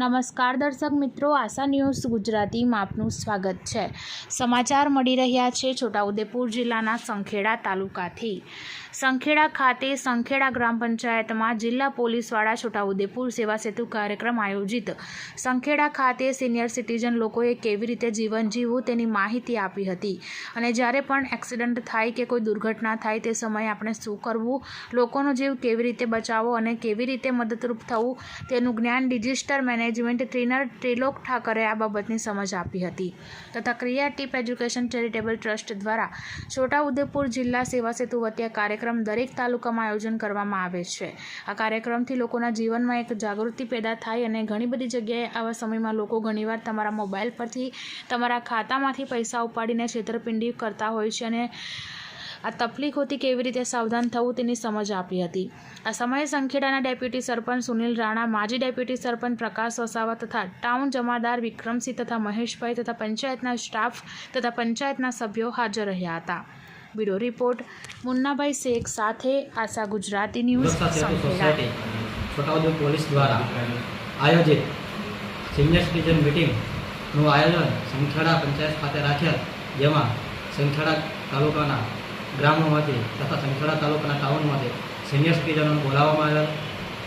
નમસ્કાર દર્શક મિત્રો, આશા ન્યૂઝ ગુજરાતીમાં આપનું સ્વાગત છે. સમાચાર મળી રહ્યા છે છોટાઉદેપુર જિલ્લાના સંખેડા તાલુકાથી. સંખેડા ખાતે સંખેડા ગ્રામ પંચાયતમાં જિલ્લા પોલીસવાળા છોટાઉદેપુર સેવા સેતુ કાર્યક્રમ આયોજિત. સંખેડા ખાતે સિનિયર સિટીઝન લોકોએ કેવી રીતે જીવન જીવવું તેની માહિતી આપી હતી અને જ્યારે પણ એક્સિડન્ટ થાય કે કોઈ દુર્ઘટના થાય તે સમયે આપણે શું કરવું, લોકોનો જીવ કેવી રીતે બચાવવો અને કેવી રીતે મદદરૂપ થવું તેનું જ્ઞાન disaster management trainer Trilok Thackeray આ બાબતની સમજ આપી હતી તથા ક્રિએટિવ એજ્યુકેશન ચેરિટેબલ ટ્રસ્ટ દ્વારા છોટાઉદેપુર જિલ્લા સેવા સેતુ વતી કાર્યક્રમ દરેક તાલુકામાં આયોજન કરવામાં આવે છે. આ કાર્યક્રમથી લોકોના જીવનમાં એક જાગૃતિ પેદા થાય અને ઘણી બધી જગ્યાએ આવા સમયમાં લોકો ઘણીવાર તમારા મોબાઈલ પરથી તમારા ખાતામાંથી પૈસા ઉપાડીને છેતરપિંડી કરતા હોય છે અને આ તકલીફોથી કેવી રીતે સાવધાન થવું તેની સમજ આપી હતી. આ સમયે સંખેડાના ડેપ્યુટી સરપંચ સુનિલ રાણા માજી ડેપ્યુટી સરપંચ પ્રકાશ વસાવા તથા ટાઉન જમાદાર વિક્રમસિંહ તથા મહેશભાઈ તથા પંચાયતના સ્ટાફ તથા પંચાયતના સભ્યો હાજર રહ્યા હતા. બ્યુરો રિપોર્ટ મુન્નાભાઈ શેખ સાથે આશા ગુજરાતી ન્યૂઝ છોટાઉદેપુર પોલીસ દ્વારા આયોજિત સિનિયર સિટીઝન મિટિંગનું આયોજન સંખેડા પંચાયત ખાતે રાખેલ જેમાં સંખેડા તાલુકાના ગ્રામોમાંથી તથા સંખેડા તાલુકાના ટાઉનમાંથી સિનિયર સિટીઝનોને બોલાવવામાં આવ્યા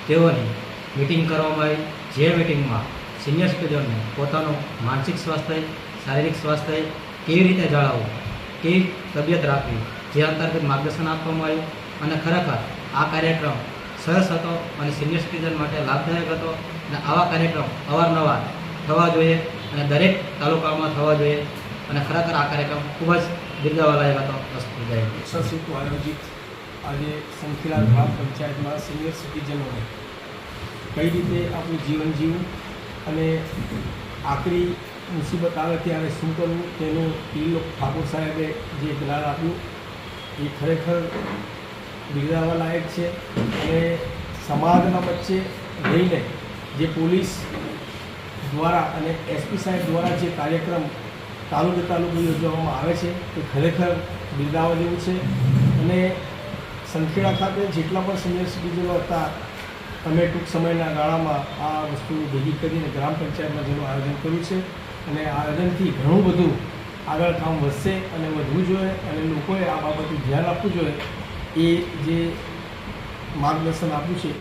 તેઓની મિટિંગ કરવામાં આવી. જે મિટિંગમાં સિનિયર સિટીઝનને પોતાનું માનસિક સ્વાસ્થ્ય, શારીરિક સ્વાસ્થ્ય કેવી રીતે જાળવવું, કેવી તબિયત રાખવી, જે અંતર્ગત માર્ગદર્શન આપવામાં આવ્યું અને ખરેખર આ કાર્યક્રમ સરસ હતો અને સિનિયર સિટીઝન માટે લાભદાયક હતો અને આવા કાર્યક્રમ અવારનવાર થવા જોઈએ અને દરેક તાલુકામાં થવા જોઈએ અને ખરેખર આ કાર્યક્રમ ખૂબ જ દીર્ઘાવાલાયક હતો વસ્તુ જય. સસુકો આયોજિત આજે સંખેડા ગ્રામ પંચાયતમાં સિનિયર સિટીઝનોને કઈ રીતે આપણું જીવન જીવવું અને આખરી મુસીબત આવે ત્યારે શું કરવું? તેનું તિલોક ઠાકોર સાહેબે જે જ્ઞાન આપ્યું, એ ખરેખર બિરદાવવા લાયક છે અને સમાજના વચ્ચે રહીને જે પોલીસ દ્વારા અને એસપી સાહેબ દ્વારા જે કાર્યક્રમ તાલુકે તાલુકો યોજવામાં આવે છે તે ખરેખર બિરદાવવા જેવું છે. અને સંખેડા ખાતે જેટલા પણ સિનિયર સિટીઝનો હતા, અમે ટૂંક સમયના ગાળામાં આ વસ્તુ ભેગી કરીને ગ્રામ પંચાયતમાં જેનું આયોજન કર્યું છે. અને આયોજનથી ઘણું બધું આગળ કામ વધશે અને વધવું જોઈએ અને લોકોએ આ બાબતે ધ્યાન આપવું જોઈએ. એ જે માર્ગદર્શન આપ્યું છે